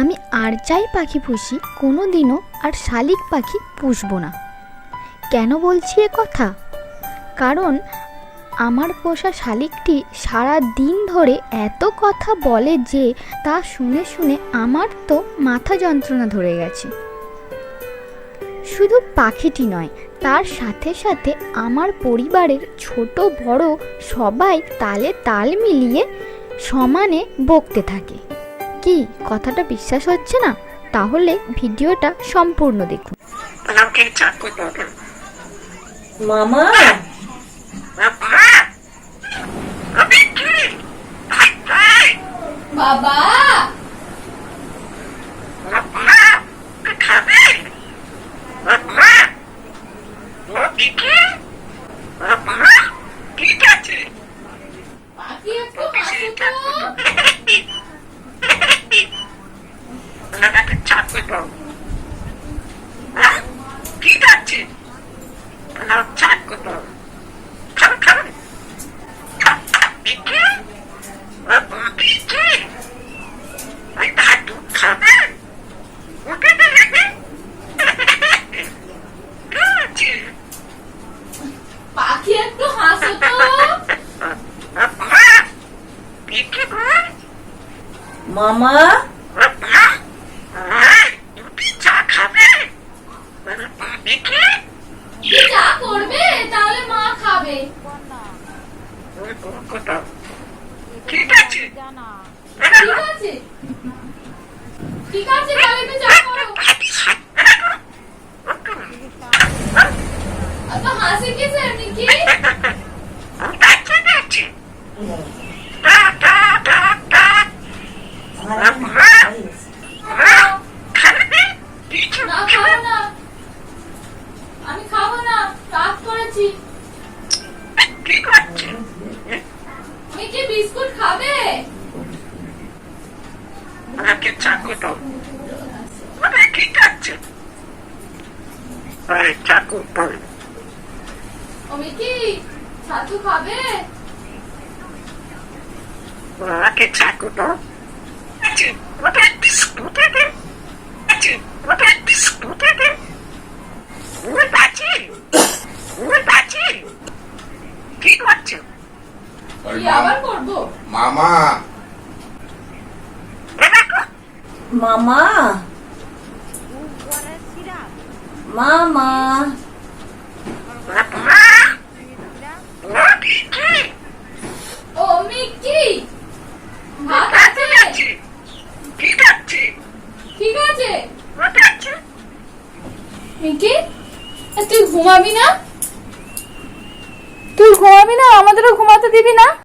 আমি আর যাই পাখি পুষি কোনো দিনও আর শালিক পাখি পুষবো না। কেন বলছি এ কথা? কারণ আমার পোষা শালিকটি সারা দিন ধরে এত কথা বলে যে তা শুনে শুনে আমার তো মাথা যন্ত্রণা ধরে গেছে। শুধু পাখিটি নয়, তার সাথে সাথে আমার পরিবারের ছোট বড় সবাই তালে তাল মিলিয়ে সমানে বকতে থাকে। কি? কথাটা বিশ্বাস হচ্ছে না? তাহলে ভিডিওটা সম্পূর্ণ দেখুন। আমাকে চাকু দেবে মামা? বাবা তুই খাবে বাবা আমি কি বাবা ঠিক আছে পাখি একটু হাসো তো দাও ঠিক আছে আমার চাকু খাবে? খাবে পাখি একটু হাসো তো। মামা বাবা তুমি চা খাবে বাবা বিকি কি যা করবে তাহলে মা খাবে ওই কোথাও ঠিক আছে। ঠিক আছে। ঠিক আছে তাহলে একটু চা করো। এত হাসি কিসে নিকি না খাব না। আমি খাবে? আমাকে চাকু দাও। মানে কি বিস্কুট খাবে আমি কি চাকু খাবে? ঠিক আছে ওই কি আবার করব মামা। মামা। মামা। ও মিকি! ভাত ঠিক আছে? আছে ঠিক আছে। ঠিক আছে মিকি তুই ঘুমাবি না? তুই ঘুমাবি না? আমাদেরও ঘুমাতে দিবি না?